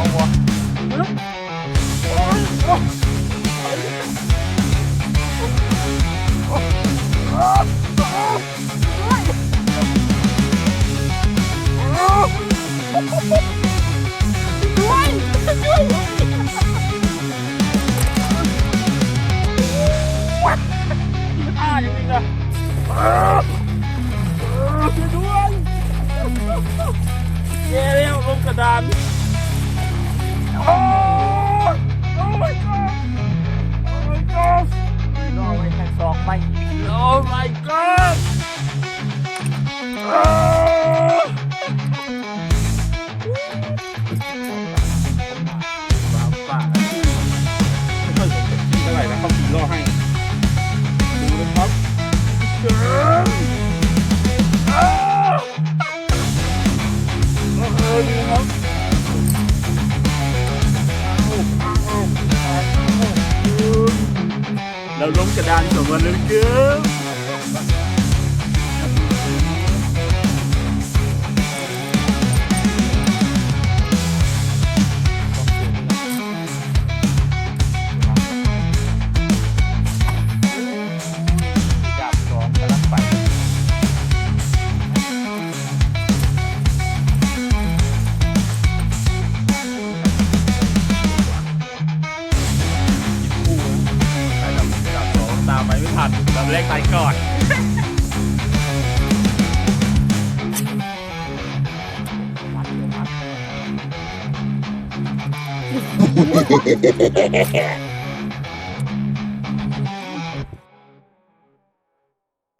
เอาวะอ่าอยู่นี่นะช่วยด้วยแย่แล้วลงกระดาน โอ้ยโอ้ my god โอ้ my god รอไว้แค่สองไม่โอ้ my god อ้ เราล้มกระดานสองวันแล้วเกิน ทันดับแรกตายก่อนมัดเลยมัด